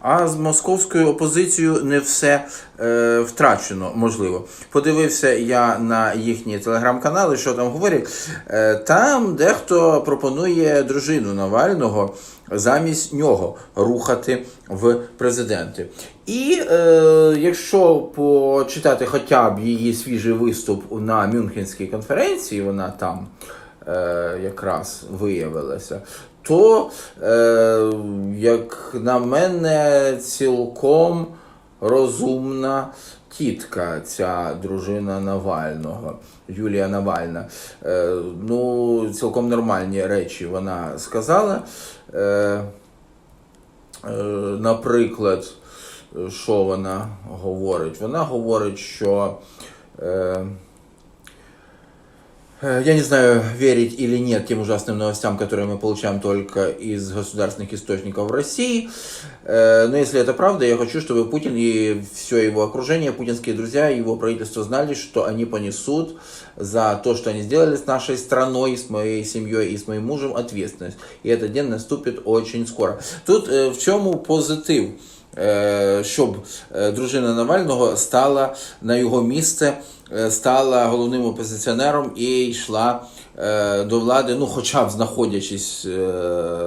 А з московською опозицією не все е, втрачено, можливо. Подивився я на їхні телеграм-канали, що там говорять. Е, там дехто пропонує дружину Навального замість нього рухати в президенти. І е, якщо почитати хоча б її свіжий виступ на Мюнхенській конференції, вона там е, якраз виявилася, то, е, як на мене, цілком розумна тітка, ця дружина Навального, Юлія Навальна. Е, ну, цілком нормальні речі вона сказала. Е, е, наприклад, що вона говорить? Вона говорить, що. Е, Я не знаю, верить или нет тем ужасным новостям, которые мы получаем только из государственных источников в России. Э, Но если это правда, я хочу, чтобы Путин и все его окружение, путинские друзья, его правительство знали, что они понесут за то, что они сделали с нашей страной, с моей семьей и с моим мужем ответственность. И этот день наступит очень скоро. Тут э, в чому позитив? Е, щоб е, дружина Навального стала на його місце, е, стала головним опозиціонером і йшла до влади, ну, хоча б знаходячись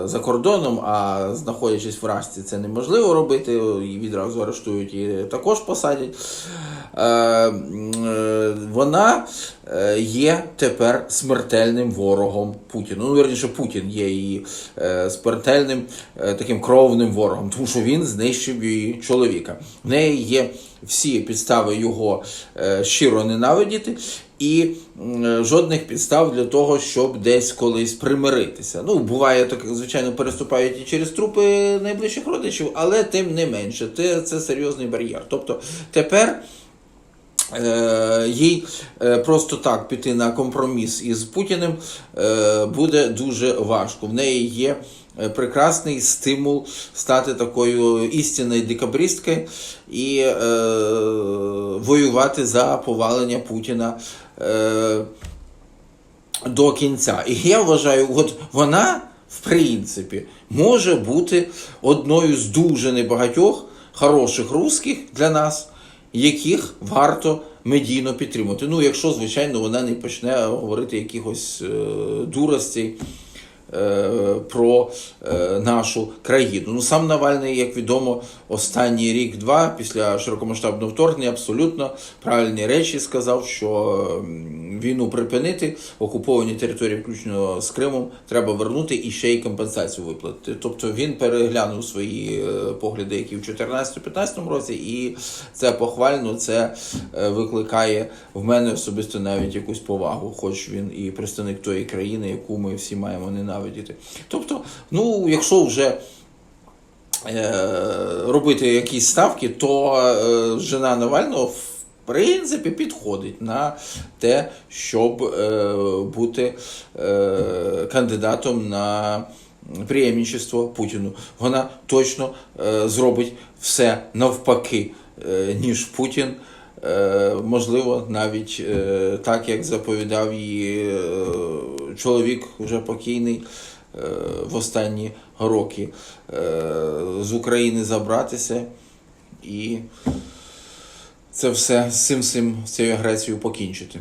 за кордоном, а знаходячись в Расті, це неможливо робити, і відразу арештують і також посадять. Е, е, Вона е, є тепер смертельним ворогом Путіну. Ну, вірніше, Путін є її смертельним таким кровним ворогом, тому що він знищив її чоловіка. В неї є всі підстави його щиро ненавидіти. І жодних підстав для того, щоб десь колись примиритися. Ну, буває так, звичайно, переступають і через трупи найближчих родичів, але тим не менше, це, це серйозний бар'єр. Тобто тепер їй е, просто так піти на компроміс із Путіним е, буде дуже важко. В неї є е, прекрасний стимул стати такою істинною декабристкою і е, воювати за повалення Путіна. Е, до кінця. І я вважаю, от вона, в принципі, може бути одною з дуже небагатьох хороших русських для нас, яких варто медійно підтримати. Ну, якщо, звичайно, вона не почне говорити якихось е, дуростей. Е, Про е, нашу країну. Ну сам Навальний, як відомо, останній рік-два після широкомасштабного вторгнення абсолютно правильні речі сказав, що війну припинити, окуповані території, включно з Кримом, треба вернути і ще й компенсацію виплатити. Тобто він переглянув свої е, погляди, які в 2014-2015 році, і це похвально, це е, викликає в мене особисто навіть якусь повагу, хоч він і представник тої країни, яку ми всі маємо ненавидіти. Тобто, ну, якщо вже е, робити якісь ставки, то е, жена Навального в принципі підходить на те, щоб е, бути кандидатом на преемничество Путіну. Вона точно зробить все навпаки, ніж Путін. Можливо, навіть так, як заповідав її чоловік, вже покійний е, в останні роки, е, з України забратися і це все з цим, з цією агресією покінчити.